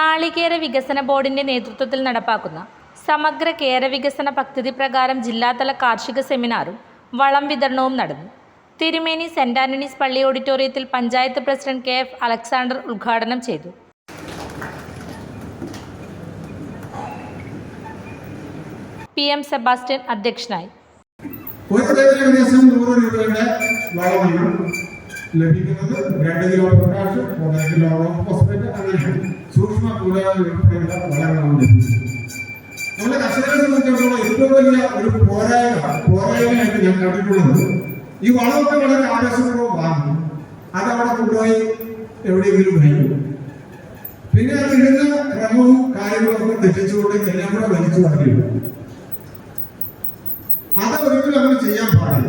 നാളികേര വികസന ബോർഡിന്റെ നേതൃത്വത്തിൽ നടപ്പാക്കുന്ന സമഗ്ര കേര വികസന പദ്ധതി പ്രകാരം ജില്ലാതല കാർഷിക സെമിനാറും വളം വിതരണവും നടന്നു. തിരുമേനി സെന്റ് ആന്റണീസ് പള്ളി ഓഡിറ്റോറിയത്തിൽ panchayat president K F Alexander ഉദ്ഘാടനം ചെയ്തു. പി എം സെബാസ്റ്റ്യൻ അധ്യക്ഷനായി. ലഭിക്കുന്നത് രണ്ട് കിലോ പൊട്ടാഷ് ഒന്നര കിലോ ഫോസ്ഫേറ്റ് അങ്ങനെ സൂക്ഷ്മ കൂടാതെയുള്ള വളങ്ങളാണ് ലഭിക്കുന്നത് നമ്മുടെ കർഷകരെ സംബന്ധിച്ചിടത്തോളം ഏറ്റവും വലിയ ഒരു പോരായ്മ പോരായ്മയായിട്ട് ഞാൻ കണ്ടിട്ടുള്ളത് ഈ വളമൊക്കെ വളരെ ആവേശപൂർവം വാങ്ങും അത് അവിടെ കൊണ്ടുപോയി എവിടെയെങ്കിലും പിന്നെ അത് ഇടുന്ന ക്രമവും കാര്യങ്ങളും ഒക്കെ തെറ്റിച്ചുകൊണ്ട് എല്ലാം കൂടെ വലിച്ചു കളയും അത് ഒരിക്കലും അങ്ങനെ ചെയ്യാൻ പാടില്ല.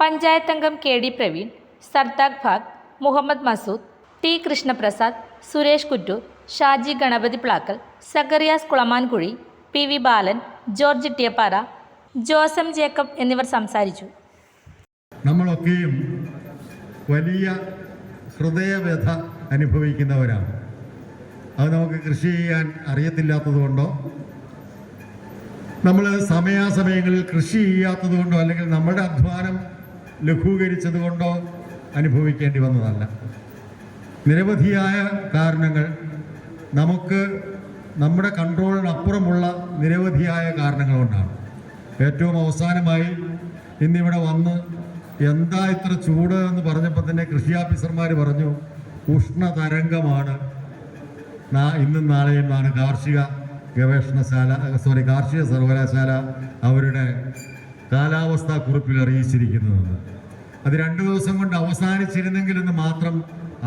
പഞ്ചായത്ത് അംഗം K D Praveen Sardar Bhag Muhammad Masood T Krishnaprasad Suresh Kuttoor Shaji Ganapathi Plakkal Zacharias Kulamankuzhi P V Balan George Tiyappara ജോസം Jacob എന്നിവർ സംസാരിച്ചു. നമ്മളൊക്കെയും വലിയ ഹൃദയവ്യഥ അനുഭവിക്കുന്നവരാണ്. അത് നമുക്ക് കൃഷി ചെയ്യാൻ അറിയത്തില്ലാത്തതുകൊണ്ടോ? നമ്മൾ സമയാസമയങ്ങളിൽ കൃഷി ചെയ്യാത്തത് കൊണ്ടോ അല്ലെങ്കിൽ നമ്മുടെ അധ്വാനം ലഘൂകരിച്ചത് കൊണ്ടോ അനുഭവിക്കേണ്ടി വന്നതല്ല. നിരവധിയായ കാരണങ്ങൾ നമുക്ക് നമ്മുടെ കൺട്രോളിനപ്പുറമുള്ള നിരവധിയായ കാരണങ്ങൾ കൊണ്ടാണ്. ഏറ്റവും അവസാനമായി ഇന്നിവിടെ വന്ന് എന്താ ഇത്ര ചൂട് എന്ന് പറഞ്ഞപ്പോൾ തന്നെ കൃഷി ഓഫീസർമാർ പറഞ്ഞു ഉഷ്ണതരംഗമാണ് ഇന്നും നാളെയുമാണ് കാർഷിക ഗവേഷണശാല സോറി കാർഷിക സർവകലാശാല അവരുടെ കാലാവസ്ഥാ കുറിപ്പിൽ അറിയിച്ചിരിക്കുന്നതെന്ന് അത് രണ്ടു ദിവസം കൊണ്ട് അവസാനിച്ചിരുന്നെങ്കിൽ എന്ന് മാത്രം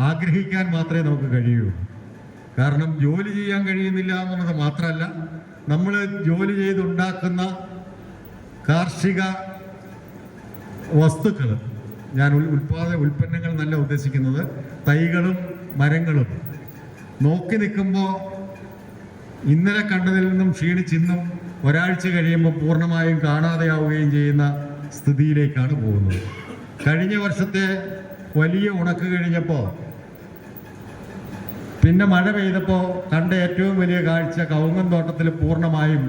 ആഗ്രഹിക്കാൻ മാത്രമേ നമുക്ക് കഴിയൂ. കാരണം ജോലി ചെയ്യാൻ കഴിയുന്നില്ല എന്നുള്ളത് മാത്രമല്ല നമ്മൾ ജോലി ചെയ്തുണ്ടാക്കുന്ന കാർഷിക വസ്തുക്കൾ ഞാൻ ഉൽപാദ ഉൽപാദന ഉൽപ്പന്നങ്ങൾ നല്ല ഉദ്ദേശിക്കുന്നത് തൈകളും മരങ്ങളും. നോക്കി നിൽക്കുമ്പോൾ ഇന്നലെ കണ്ടതിൽ നിന്നും ക്ഷീണിച്ചിന്നും ഒരാഴ്ച കഴിയുമ്പോൾ പൂർണമായും കാണാതെയാവുകയും ചെയ്യുന്ന സ്ഥിതിയിലേക്കാണ് പോകുന്നത്. കഴിഞ്ഞ വർഷത്തെ വലിയ ഉണക്ക് കഴിഞ്ഞപ്പോൾ പിന്നെ മഴ പെയ്തപ്പോൾ കണ്ട ഏറ്റവും വലിയ കാഴ്ച കവുങ്ങൻ തോട്ടത്തിൽ പൂർണമായും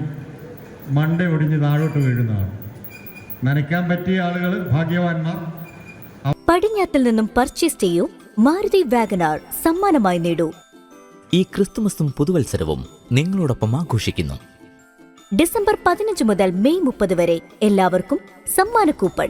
മണ്ട ഒടിഞ്ഞ് താഴോട്ട് വീഴുന്നതാണ്. നനയ്ക്കാൻ പറ്റിയ ആളുകൾ ഭാഗ്യവാന്മാർ. പടിഞ്ഞാത്തിൽ നിന്നും പർച്ചേസ് ചെയ്യൂ. മാരുതി വാഗനാർ സമ്മാനമായി നേടൂ. ഈ ക്രിസ്തുമസും പുതുവത്സരവും നിങ്ങളോടൊപ്പം ആഘോഷിക്കുന്നു. ഡിസംബർ പതിനഞ്ച് മുതൽ മെയ് മുപ്പത് വരെ എല്ലാവർക്കും സമ്മാന കൂപ്പൺ.